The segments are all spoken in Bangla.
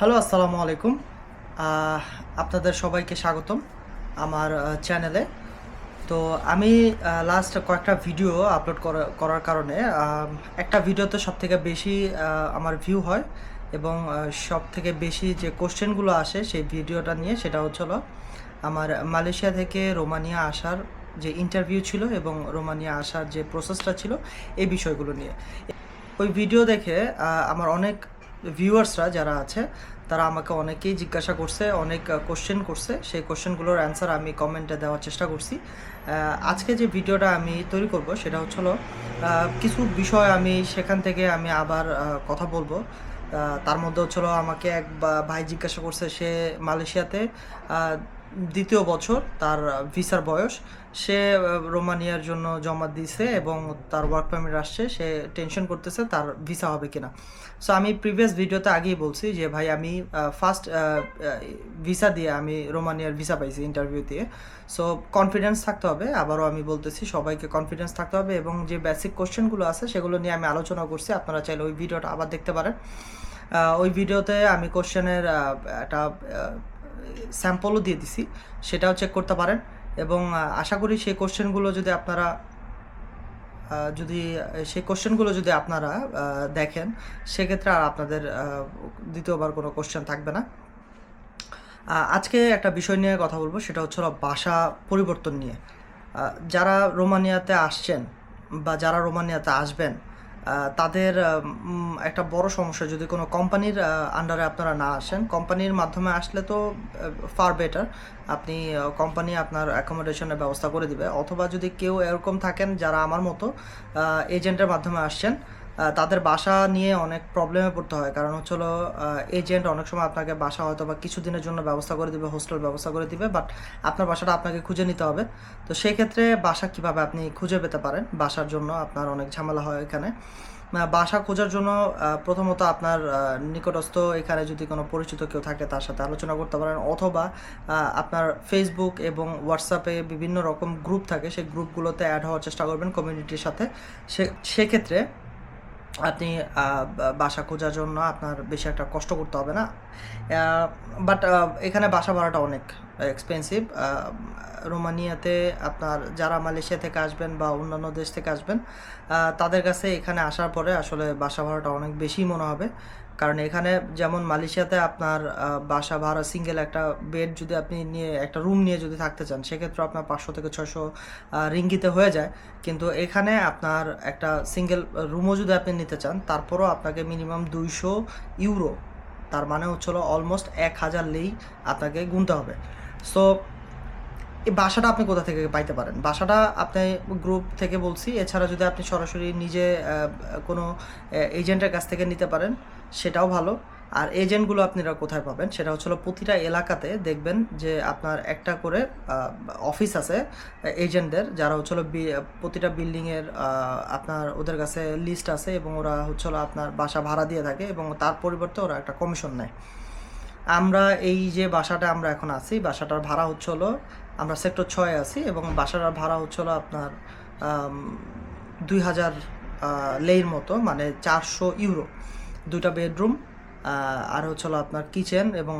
হ্যালো, আসসালামু আলাইকুম। আপনাদের সবাইকে স্বাগতম আমার চ্যানেলে তো আমি লাস্ট কয়েকটা ভিডিও আপলোড করার কারণে একটা ভিডিওতে সব থেকে বেশি আমার ভিউ হয় এবং সব থেকে বেশি যে কোশ্চেনগুলো আসে সেই ভিডিওটা নিয়ে, সেটা হচ্ছিল আমার মালয়েশিয়া থেকে রোমানিয়া আসার যে ইন্টারভিউ ছিল এবং রোমানিয়া আসার যে প্রসেসটা ছিল, এই বিষয়গুলো নিয়ে। ওই ভিডিও দেখে আমার অনেক ভিউয়ার্সরা যারা আছে, তারা আমাকে অনেকেই জিজ্ঞাসা করছে, অনেক কোশ্চেন করছে। সেই কোশ্চেনগুলোর অ্যান্সার আমি কমেন্টে দেওয়ার চেষ্টা করছি। আজকে যে ভিডিওটা আমি তৈরি করব, সেটা হচ্ছিল কিছু বিষয় আমি সেখান থেকে আমি আবার কথা বলব। তার মধ্যে হচ্ছিল আমাকে এক ভাই জিজ্ঞাসা করছে, সে মালয়েশিয়াতে দ্বিতীয় বছর তার ভিসার বয়স। সে রোমানিয়ার জন্য জমা দিছে এবং তার ওয়ার্ক পারমিট আসছে। সে টেনশন করতেছে তার ভিসা হবে কিনা। সো আমি প্রিভিয়াস ভিডিওতে আগেই বলছি যে, ভাই, আমি ফার্স্ট ভিসা দিয়ে আমি রোমানিয়ার ভিসা পাইছি ইন্টারভিউ দিয়ে। সো কনফিডেন্স থাকতে হবে। আবারও আমি বলতেছি, সবাইকে কনফিডেন্স থাকতে হবে এবং যে বেসিক কোশ্চেনগুলো আছে, সেগুলো নিয়ে আমি আলোচনা করছি। আপনারা চাইলে ওই ভিডিওটা আবার দেখতে পারেন। ওই ভিডিওতে আমি কোশ্চেনের একটা স্যাম্পলও দিয়ে দিছি, সেটাও চেক করতে পারেন। এবং আশা করি সেই কোশ্চেনগুলো যদি আপনারা যদি, সেই কোশ্চেনগুলো যদি আপনারা দেখেন, সেক্ষেত্রে আর আপনাদের দ্বিতীয়বার কোনো কোশ্চেন থাকবে না। আজকে একটা বিষয় নিয়ে কথা বলব, সেটা হচ্ছে ভাষা পরিবর্তন নিয়ে। যারা রোমানিয়াতে আসছেন বা যারা রোমানিয়াতে আসবেন তাদের একটা বড় সমস্যা, যদি কোনো কোম্পানির আন্ডারে আপনারা না আসেন, কোম্পানির মাধ্যমে আসলে তো ফার বেটার আপনি কোম্পানি আপনার অ্যাকোমোডেশনের ব্যবস্থা করে দিবে। অথবা যদি কেউ এরকম থাকেন যারা আমার মতো এজেন্টের মাধ্যমে আসছেন তাদের বাসা নিয়ে অনেক প্রবলেমে পড়তে হয়। কারণ হচ্ছিল এজেন্ট অনেক সময় আপনাকে বাসা হয়তো বা কিছুদিনের জন্য ব্যবস্থা করে দিবে হোস্টেল ব্যবস্থা করে দিবে বাট আপনার বাসাটা আপনাকে খুঁজে নিতে হবে। তো সেই ক্ষেত্রে বাসা কীভাবে আপনি খুঁজে পেতে পারেন? বাসার জন্য আপনার অনেক ঝামেলা হয় এখানে। বাসা খোঁজার জন্য প্রথমত আপনার নিকটস্থ এখানে যদি কোনো পরিচিত কেউ থাকে, তার সাথে আলোচনা করতে পারেন। অথবা আপনার ফেসবুক এবং হোয়াটসঅ্যাপে বিভিন্ন রকম গ্রুপ থাকে, সেই গ্রুপগুলোতে অ্যাড হওয়ার চেষ্টা করবেন কমিউনিটির সাথে। সে, সেক্ষেত্রে আপনি বাসা খোঁজার জন্য আপনার বেশি একটা কষ্ট করতে হবে না। বাট এখানে বাসা ভাড়াটা অনেক এক্সপেন্সিভ রোমানিয়াতে আপনার যারা মালয়েশিয়া থেকে আসবেন বা অন্যান্য দেশ থেকে আসবেন তাদের কাছে এখানে আসার পরে আসলে বাসা ভাড়াটা অনেক বেশি মনে হবে। কারণ এখানে যেমন মালয়েশিয়াতে আপনার বাসা ভাড়া সিঙ্গেল একটা বেড যদি আপনি নিয়ে, একটা রুম নিয়ে যদি থাকতে চান, সেক্ষেত্রে আপনার পাঁচশো থেকে ছশো রিঙ্গিতে হয়ে যায়। কিন্তু এখানে আপনার একটা সিঙ্গেল রুমও যদি আপনি নিতে চান, তারপরও আপনাকে মিনিমাম দুইশো ইউরো তার মানে হচ্ছিল অলমোস্ট এক হাজার লেই আপনাকে গুনতে হবে। সো এই বাসাটা আপনি কোথা থেকে পাইতে পারেন? বাসাটা আপনি গ্রুপ থেকে বলছি, এছাড়া যদি আপনি সরাসরি নিজে কোনো এজেন্টের কাছ থেকে নিতে পারেন সেটাও ভালো। আর এজেন্টগুলো আপনারা কোথায় পাবেন সেটা হচ্ছিল প্রতিটা এলাকাতে দেখবেন যে আপনার একটা করে অফিস আছে এজেন্টদের যারা হচ্ছিল বি- প্রতিটা বিল্ডিংয়ের আপনার ওদের কাছে লিস্ট আছে এবং ওরা হচ্ছিল আপনার বাসা ভাড়া দিয়ে থাকে এবং তার পরিবর্তে ওরা একটা কমিশন নেয়। আমরা এই যে বাসাটা আমরা এখন আছি, বাসাটার ভাড়া হচ্ছে হলো, আমরা সেক্টর ছয়ে আছি এবং বাসাটার ভাড়া হচ্ছে আপনার দুই হাজার লেইর মতো মানে চারশো ইউরো। দুইটা বেডরুম আর হচ্ছে আপনার কিচেন এবং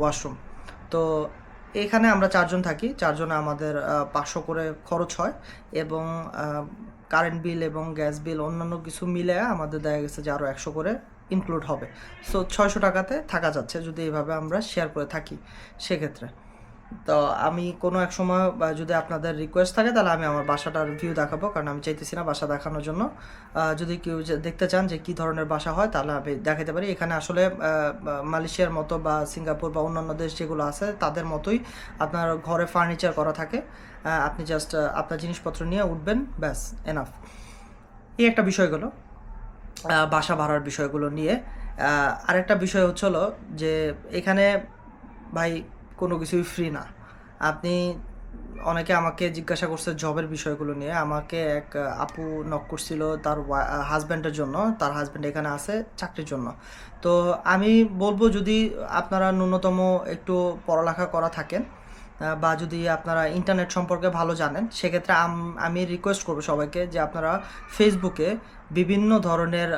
ওয়াশরুম। তো এখানে আমরা চারজন থাকি, চারজনে আমাদের পাঁচশো করে খরচ হয় এবং কারেন্ট বিল এবং গ্যাস বিল অন্যান্য কিছু মিলে আমাদের দেখা গেছে যে আরও একশো করে ইনক্লুড হবে। সো ছয়শো টাকাতে থাকা যাচ্ছে যদি এইভাবে আমরা শেয়ার করে থাকি সেক্ষেত্রে। তো আমি কোনো এক সময় বা যদি আপনাদের রিকোয়েস্ট থাকে, তাহলে আমি আমার বাসাটার ভিউ দেখাবো, কারণ আমি চাইতেছি না বাসা দেখানোর জন্য। যদি কেউ দেখতে চান যে কী ধরনের বাসা হয়, তাহলে আমি দেখাতে পারি। এখানে আসলে মালয়েশিয়ার মতো বা সিঙ্গাপুর বা অন্যান্য দেশ যেগুলো আছে, তাদের মতোই আপনার ঘরে ফার্নিচার করা থাকে। আপনি জাস্ট আপনার জিনিসপত্র নিয়ে উঠবেন, ব্যাস এনাফ এই একটা বিষয় গেলো। বাসা ভাড়ার বিষয়গুলো নিয়ে। আরেকটা বিষয় হচ্ছে হলো যে, এখানে ভাই কোনো কিছুই ফ্রি না। আপনি অনেকে আমাকে জিজ্ঞাসা করছে জবের বিষয়গুলো নিয়ে। আমাকে এক আপু নক করছিল তার হাজব্যান্ডের জন্য। তার হাজব্যান্ড এখানে আছে চাকরির জন্য। তো আমি বলব যদি আপনারা ন্যূনতম একটু পড়ালেখা করা থাকেন বা যদি আপনারা ইন্টারনেট সম্পর্কে ভালো জানেন, সেক্ষেত্রে আমি রিকোয়েস্ট করব সবাইকে যে আপনারা ফেসবুকে বিভিন্ন ধরনের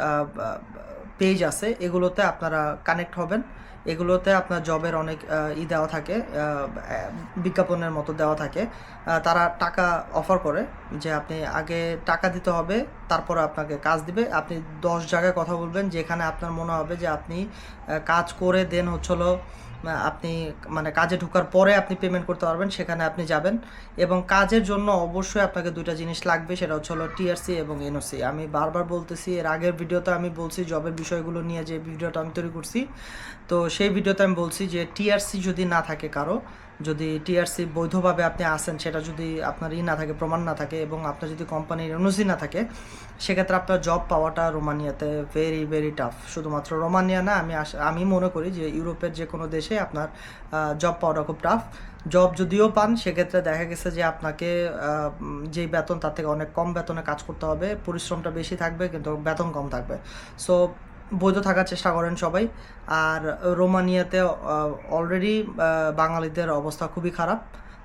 পেজ আছে, এগুলোতে আপনারা কানেক্ট হবেন। এগুলোতে আপনার জবের অনেক ই দেওয়া থাকে বিজ্ঞাপনের মতো দেওয়া থাকে। তারা টাকা অফার করে যে আপনি আগে টাকা দিতে হবে, তারপরে আপনাকে কাজ দিবে। আপনি দশ জায়গায় কথা বলবেন যেখানে আপনার মনে হবে যে আপনি কাজ করে দেন হচ্ছিল আপনি মানে কাজে ঢোকার পরে আপনি পেমেন্ট করতে পারবেন, সেখানে আপনি যাবেন। এবং কাজের জন্য অবশ্যই আপনাকে দুইটা জিনিস লাগবে, সেটা হচ্ছে হলো টিআরসি এবং এনওসি আমি বারবার বলতেছি, এর আগের ভিডিওতে আমি বলছি জবের বিষয়গুলো নিয়ে যে ভিডিওটা আমি তৈরি করছি। তো সেই ভিডিওতে আমি বলছি যে টিআরসি যদি না থাকে কারও, যদি টিআরসি বৈধভাবে আপনি আসেন সেটা যদি আপনার ই না থাকে, প্রমাণ না থাকে এবং আপনার যদি কোম্পানির এনওসি না থাকে, সেক্ষেত্রে আপনার জব পাওয়াটা রোমানিয়াতে ভেরি ভেরি টাফ শুধুমাত্র রোমানিয়া না, আমি আমি মনে করি যে ইউরোপের যে কোনো দেশে আপনার জব পাওয়াটা খুব টাফ জব যদিও পান, সেক্ষেত্রে দেখা গেছে যে আপনাকে যেই বেতন, তার থেকে অনেক কম বেতনে কাজ করতে হবে। পরিশ্রমটা বেশি থাকবে, কিন্তু বেতন কম থাকবে। সো বৈধ থাকার চেষ্টা করেন সবাই। আর রোমানিয়াতে অলরেডি বাঙালিদের অবস্থা খুবই খারাপ।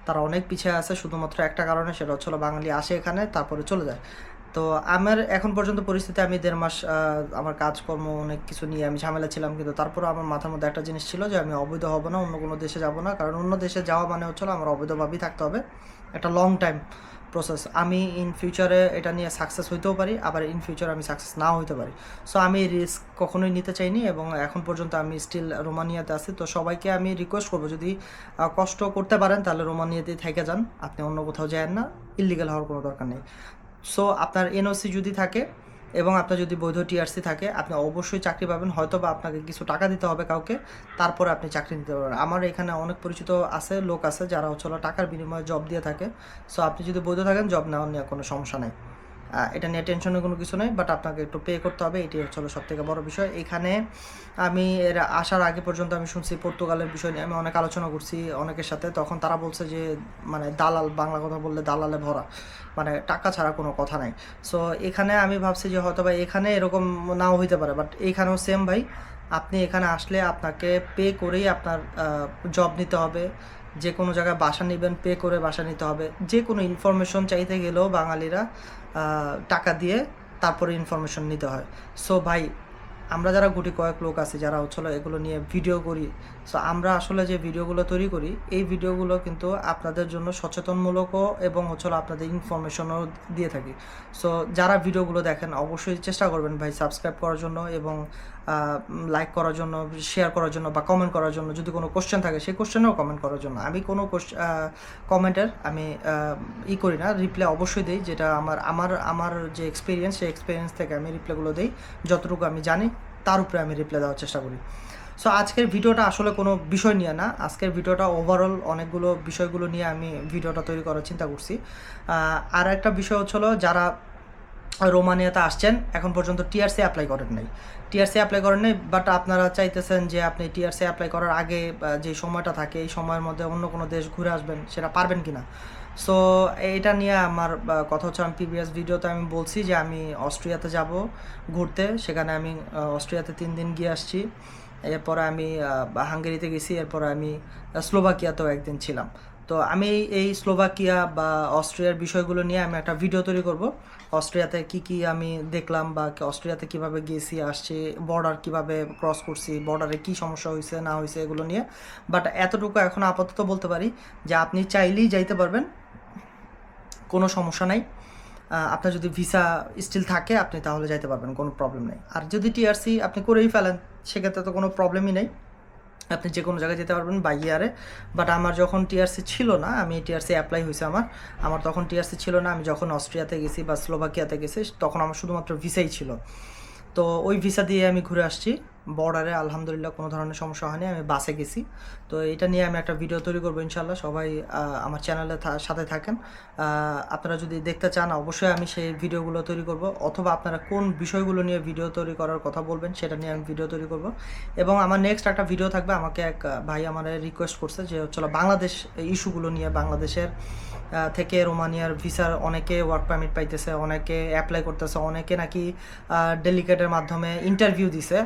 তারা অনেক পিছিয়ে আছে, শুধুমাত্র একটা কারণে, সেটা হচ্ছে হলো বাঙালি আসে এখানে, তারপরে চলে যায়। তো আমার এখন পর্যন্ত পরিস্থিতি, আমি দেড় মাস আমার কাজকর্ম, অনেক কিছু নিয়ে আমি ঝামেলা ছিলাম, কিন্তু তারপরে আমার মাথার মধ্যে একটা জিনিস ছিল যে আমি অবৈধ হব না, অন্য কোনো দেশে যাব না। কারণ অন্য দেশে যাওয়া মানে হচ্ছিল আমার অবৈধভাবেই থাকতে হবে। একটা লং টাইম প্রসেস আমি ইন ফিউচারে এটা নিয়ে সাকসেস হইতেও পারি, আবার ইন ফিউচার আমি সাকসেস নাও হইতে পারি। সো আমি রিস্ক কখনোই নিতে চাইনি এবং এখন পর্যন্ত আমি স্টিল রোমানিয়াতে আছি। তো সবাইকে আমি রিকোয়েস্ট করব, যদি কষ্ট করতে পারেন, তাহলে রোমানিয়াতেই থেকে যান। আপনি অন্য কোথাও যান না। ইলিগাল হওয়ার কোনো দরকার নেই। সো আপনার এনওসি যদি থাকে এবং আপনার যদি বৈধ টিআরসি থাকে, আপনি অবশ্যই চাকরি পাবেন। হয়তো বা আপনাকে কিছু টাকা দিতে হবে কাউকে, তারপরে আপনি চাকরি নিতে পারবেন। আমার এখানে অনেক পরিচিত আছে, লোক আছে যারা হচ্ছে টাকার বিনিময়ে জব দিয়ে থাকে। সো আপনি যদি বৈধ থাকেন জব নেওয়ার নিয়ে কোনো সমস্যা নেই। এটা নিয়ে টেনশনের কোনো কিছু নেই বাট আপনাকে একটু পে করতে হবে, এটি হচ্ছে সব থেকে বড় বিষয়। এখানে আমি এর আসার আগে পর্যন্ত আমি শুনছি পর্তুগালের বিষয় নিয়ে, আমি অনেক আলোচনা করছি অনেকের সাথে, তখন তারা বলছে যে মানে দালাল, বাংলা কথা বললে দালালে ভরা মানে টাকা ছাড়া কোনো কথা নাই। সো এখানে আমি ভাবছি যে হয়তো বা এখানে এরকম নাও হইতে পারে বাট এখানেও সেম ভাই, আপনি এখানে আসলে আপনাকে পে করেই আপনার জব নিতে হবে। যে কোনো জায়গায় বাসা নেবেন পে করে বাসা নিতে হবে। যে কোনো ইনফরমেশন চাইতে গেলেও বাঙালিরা টাকা দিয়ে তারপরে ইনফরমেশন নিতে হয়। সো ভাই, আমরা যারা গুটি কয়েক লোক আছি, যারা হচ্ছিল এগুলো নিয়ে ভিডিও করি সো আমরা আসলে যে ভিডিওগুলো তৈরি করি, এই ভিডিওগুলো কিন্তু আপনাদের জন্য সচেতনমূলকও এবং হচ্ছিল আপনাদের ইনফরমেশনও দিয়ে থাকি। সো যারা ভিডিওগুলো দেখেন, অবশ্যই চেষ্টা করবেন ভাই সাবস্ক্রাইব করার জন্য এবং লাইক করার জন্য শেয়ার করার জন্য বা কমেন্ট করার জন্য। যদি কোনো কোশ্চেন থাকে, সেই কোশ্চেনেও কমেন্ট করার জন্য। আমি কোনো কমেন্টের আমি ই করি না। রিপ্লাই অবশ্যই দিই, যেটা আমার আমার আমার যে এক্সপিরিয়েন্স সেই এক্সপিরিয়েন্স থেকে আমি রিপ্লাইগুলো দিই। যতটুকু আমি জানি, তার উপরে আমি রিপ্লাই দেওয়ার চেষ্টা করি। সো আজকের ভিডিওটা আসলে কোনো বিষয় নিয়ে না। আজকের ভিডিওটা ওভারঅল অনেকগুলো বিষয়গুলো নিয়ে আমি ভিডিওটা তৈরি করার চিন্তা করছি। আর একটা বিষয় হচ্ছিল যারা রোমানিয়াতে আসছেন, এখন পর্যন্ত টিআরসি অ্যাপ্লাই করেন নাই। টিআরসি অ্যাপ্লাই করেন নাই বাট আপনারা চাইতেছেন যে আপনি টিআরসি অ্যাপ্লাই করার আগে যে সময়টা থাকে, এই সময়ের মধ্যে অন্য কোনো দেশ ঘুরে আসবেন, সেটা পারবেন কিনা? সো এটা নিয়ে আমার কথা হচ্ছে, আমি প্রিভিয়াস ভিডিওতে আমি বলছি যে আমি অস্ট্রিয়াতে যাব ঘুরতে। সেখানে আমি অস্ট্রিয়াতে তিন দিন গিয়ে আসছি। এরপরে আমি হাঙ্গেরিতে গেছি, এরপরে আমি স্লোভাকিয়াতেও একদিন ছিলাম। তো আমি এই স্লোভাকিয়া বা অস্ট্রিয়ার বিষয়গুলো নিয়ে আমি একটা ভিডিও তৈরি করব। অস্ট্রিয়াতে কি কি আমি দেখলাম বা অস্ট্রিয়াতে কীভাবে গেছি, আসছি বর্ডার কীভাবে ক্রস করছি বর্ডারে কি সমস্যা হয়েছে না হয়েছে এগুলো নিয়ে। বাট এতটুকু এখন আপাতত বলতে পারি যে আপনি চাইলেই যাইতে পারবেন, কোনো সমস্যা নাই। আপনার যদি ভিসা স্টিল থাকে, আপনি তাহলে যাইতে পারবেন, কোনো প্রবলেম নেই। আর যদি টিআরসি আপনি করেই ফেলেন, সেক্ষেত্রে তো কোনো প্রবলেমই নেই। আপনি যে কোনো জায়গায় যেতে পারবেন বাই ইয়ারে বাট আমার যখন টিআরসি ছিল না, আমি টিআরসি অ্যাপ্লাই হয়েছে আমার আমার তখন টিআরসি ছিল না, আমি যখন অস্ট্রিয়াতে গেছি বা স্লোভাকিয়াতে গেছি, তখন আমার শুধুমাত্র ভিসাই ছিল। তো ওই ভিসা দিয়ে আমি ঘুরে আসছি। বর্ডারে আলহামদুলিল্লাহ কোনো ধরনের সমস্যা হয়নি, আমি বাসে গেছি। তো এটা নিয়ে আমি একটা ভিডিও তৈরি করব ইনশাল্লাহ সবাই আমার চ্যানেলে সাথে থাকেন। আপনারা যদি দেখতে চান, অবশ্যই আমি সেই ভিডিওগুলো তৈরি করব, অথবা আপনারা কোন বিষয়গুলো নিয়ে ভিডিও তৈরি করার কথা বলবেন, সেটা নিয়ে আমি ভিডিও তৈরি করব। এবং আমার নেক্সট একটা ভিডিও থাকবে, আমাকে এক ভাই আমার রিকোয়েস্ট করছে যে হচ্ছে বাংলাদেশ ইস্যুগুলো নিয়ে, বাংলাদেশের থেকে রোমানিয়ার ভিসার অনেকে ওয়ার্ক পারমিট পাইতেছে, অনেকে অ্যাপ্লাই করতেছে, অনেকে নাকি ডেলিগেটের মাধ্যমে ইন্টারভিউ দিছে।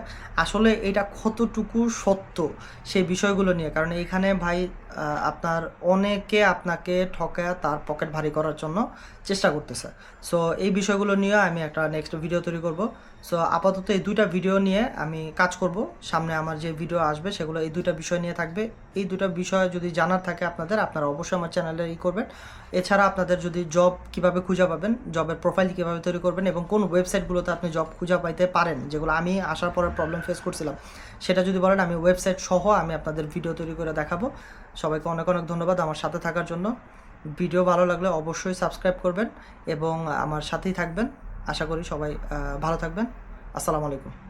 আসলে এটা কতটুকু সত্য সেই বিষয়গুলো নিয়ে? কারণ এখানে ভাই আপনার অনেকে আপনাকে ঠকায় তার পকেট ভারী করার জন্য চেষ্টা করতেছে। সো এই বিষয়গুলো নিয়ে আমি একটা নেক্সট ভিডিও তৈরি করব। সো আপাতত এই দুইটা ভিডিও নিয়ে আমি কাজ করব। সামনে আমার যে ভিডিও আসবে, সেগুলো এই দুইটা বিষয় নিয়ে থাকবে। এই দুটো বিষয় যদি জানার থাকে আপনাদের, আপনারা অবশ্যই আমার চ্যানেলে ই করবেন। এছাড়া আপনাদের যদি জব কীভাবে খুঁজে পাবেন জবের প্রোফাইল কীভাবে তৈরি করবেন এবং কোন ওয়েবসাইটগুলোতে আপনি জব খুঁজে পাইতে পারেন, যেগুলো আমি আসার পরে প্রবলেম ফেস করছিলাম। সেটা যদি বলেন, আমি ওয়েবসাইট সহ আমি আপনাদের ভিডিও তৈরি করে দেখাবো। সবাইকে অনেক অনেক ধন্যবাদ আমার সাথে থাকার জন্য। ভিডিও ভালো লাগলে অবশ্যই সাবস্ক্রাইব করবেন এবং আমার সাথেই থাকবেন। আশা করি সবাই ভালো থাকবেন। আসসালামু আলাইকুম।